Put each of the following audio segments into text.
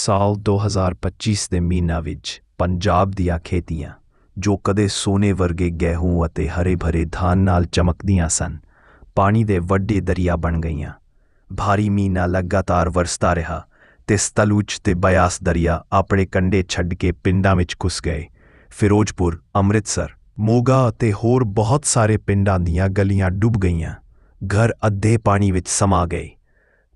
ਸਾਲ 2025 ਦੇ ਮਹੀਨਾ ਵਿੱਚ ਪੰਜਾਬ ਦੀਆਂ ਖੇਤੀਆਂ, ਜੋ ਕਦੇ ਸੋਨੇ ਵਰਗੇ ਗਹਿੂੰ ਅਤੇ ਹਰੇ ਭਰੇ ਧਾਨ ਨਾਲ ਚਮਕਦੀਆਂ ਸਨ, ਪਾਣੀ ਦੇ ਵੱਡੇ ਦਰਿਆ ਬਣ ਗਈਆਂ। ਭਾਰੀ ਮੀਂਹ ਨਾਲ ਲਗਾਤਾਰ ਵਰਸਦਾ ਰਿਹਾ ਤੇ ਸਤਲੁਜ ਤੇ ਬਿਆਸ ਦਰਿਆ ਆਪਣੇ ਕੰਢੇ ਛੱਡ ਕੇ ਪਿੰਡਾਂ ਵਿੱਚ ਘੁਸ ਗਏ। ਫਿਰੋਜ਼ਪੁਰ, ਅੰਮ੍ਰਿਤਸਰ, ਮੋਗਾ ਅਤੇ ਹੋਰ ਬਹੁਤ ਸਾਰੇ ਪਿੰਡਾਂ ਦੀਆਂ ਗਲੀਆਂ ਡੁੱਬ ਗਈਆਂ। ਘਰ ਅੱਧੇ ਪਾਣੀ ਵਿੱਚ ਸਮਾ ਗਏ।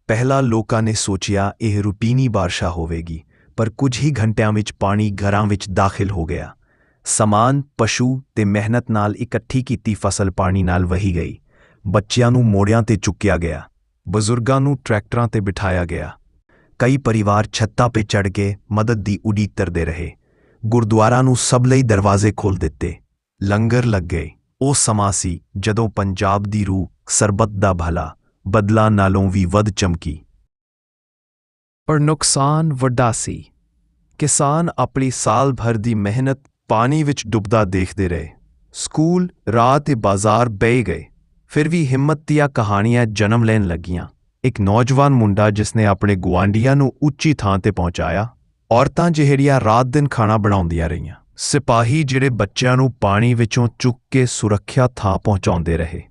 ਪਹਿਲਾਂ ਲੋਕਾਂ ਨੇ ਸੋਚਿਆ ਇਹ ਰੂਟੀਨੀ ਬਾਰਿਸ਼ਾ ਹੋਵੇਗੀ, ਪਰ ਕੁਝ ਹੀ ਘੰਟਿਆਂ ਵਿੱਚ ਪਾਣੀ ਘਰਾਂ ਵਿੱਚ ਦਾਖਲ ਹੋ ਗਿਆ। ਸਮਾਨ, ਪਸ਼ੂ ਤੇ ਮਿਹਨਤ ਨਾਲ ਇਕੱਠੀ ਕੀਤੀ ਫਸਲ ਪਾਣੀ ਨਾਲ ਵਹੀ ਗਈ। ਬੱਚਿਆਂ ਨੂੰ ਮੋੜਿਆਂ ਤੇ ਚੁੱਕਿਆ ਗਿਆ। ਬਜ਼ੁਰਗਾਂ ਨੂੰ ਟਰੈਕਟਰਾਂ ਤੇ ਬਿਠਾਇਆ ਗਿਆ। ਕਈ ਪਰਿਵਾਰ ਛੱਤਾਂ 'ਤੇ ਚੜ੍ਹ ਕੇ ਮਦਦ ਦੀ ਉਡੀਕ ਕਰਦੇ ਰਹੇ। ਗੁਰਦੁਆਰਾ ਨੂੰ ਸਭ ਲਈ ਦਰਵਾਜ਼ੇ ਖੋਲ ਦਿੱਤੇ। ਲੰਗਰ ਲੱਗ ਗਏ। ਉਹ ਸਮਾਂ ਸੀ ਜਦੋਂ ਪੰਜਾਬ ਦੀ ਰੂਹ ਸਰਬੱਤ ਦਾ ਭਲਾ ਬਦਲਾ ਨਾਲੋਂ ਵੀ ਵੱਧ ਚਮਕੀ। ਪਰ ਨੁਕਸਾਨ ਵੱਡਾ ਸੀ। ਕਿਸਾਨ ਆਪਣੀ ਸਾਲ ਭਰ ਦੀ ਮਿਹਨਤ ਪਾਣੀ ਵਿੱਚ ਡੁੱਬਦਾ ਦੇਖਦੇ ਰਹੇ। ਸਕੂਲ, ਰਾਹ ਤੇ ਬਾਜ਼ਾਰ ਬਹਿ ਗਏ। ਫਿਰ ਵੀ ਹਿੰਮਤ ਦੀਆਂ ਕਹਾਣੀਆਂ ਜਨਮ ਲੈਣ ਲੱਗੀਆਂ। ਇੱਕ ਨੌਜਵਾਨ ਮੁੰਡਾ ਜਿਸਨੇ ਆਪਣੇ ਗੁਆਂਢੀਆਂ ਨੂੰ ਉੱਚੀ ਥਾਂ ਤੇ ਪਹੁੰਚਾਇਆ, ਔਰਤਾਂ ਜਿਹੜੀਆਂ ਰਾਤ ਦਿਨ ਖਾਣਾ ਬਣਾਉਂਦੀਆਂ ਰਹੀਆਂ। ਸਿਪਾਹੀ ਜਿਹੜੇ ਬੱਚਿਆਂ ਨੂੰ ਪਾਣੀ ਵਿੱਚੋਂ ਚੁੱਕ ਕੇ ਸੁਰੱਖਿਆ ਥਾਂ ਪਹੁੰਚਾਉਂਦੇ ਰਹੇ।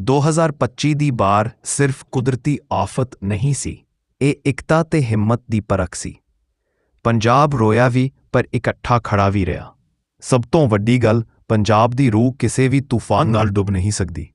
2025 ਦੀ ਬਾਰ ਸਿਰਫ ਕੁਦਰਤੀ ਆਫਤ ਨਹੀਂ ਸੀ, ਇਹ ਇਕਤਾ ਤੇ ਹਿੰਮਤ ਦੀ ਪਰਖ ਸੀ। ਪੰਜਾਬ ਰੋਇਆ ਵੀ, ਪਰ ਇਕੱਠਾ ਖੜਾ ਵੀ ਰਿਹਾ। ਸਭ ਤੋਂ ਵੱਡੀ ਗੱਲ, ਪੰਜਾਬ ਦੀ ਰੂਹ ਕਿਸੇ ਵੀ ਤੂਫਾਨ ਨਾਲ ਡੁੱਬ ਨਹੀਂ ਸਕਦੀ।